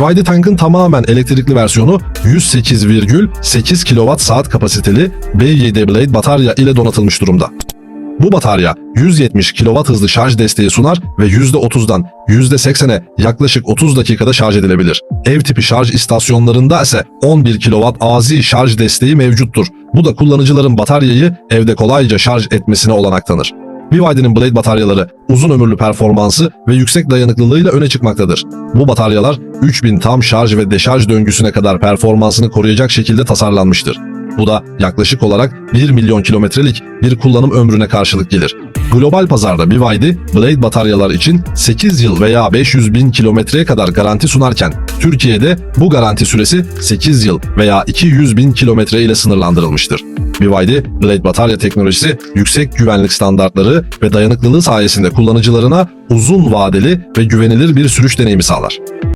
BYD tankın tamamen elektrikli versiyonu 108,8 kWh kapasiteli B7 Blade batarya ile donatılmış durumda. Bu batarya 170 kW hızlı şarj desteği sunar ve %30'dan %80'e yaklaşık 30 dakikada şarj edilebilir. Ev tipi şarj istasyonlarında ise 11 kW AC şarj desteği mevcuttur. Bu da kullanıcıların bataryayı evde kolayca şarj etmesine olanak tanır. BYD'nin Blade bataryaları uzun ömürlü performansı ve yüksek dayanıklılığıyla öne çıkmaktadır. Bu bataryalar 3000 tam şarj ve deşarj döngüsüne kadar performansını koruyacak şekilde tasarlanmıştır. Bu da yaklaşık olarak 1 milyon kilometrelik bir kullanım ömrüne karşılık gelir. Global pazarda BYD, Blade bataryalar için 8 yıl veya 500 bin kilometreye kadar garanti sunarken, Türkiye'de bu garanti süresi 8 yıl veya 200 bin kilometre ile sınırlandırılmıştır. BYD, Blade batarya teknolojisi yüksek güvenlik standartları ve dayanıklılığı sayesinde kullanıcılarına uzun vadeli ve güvenilir bir sürüş deneyimi sağlar.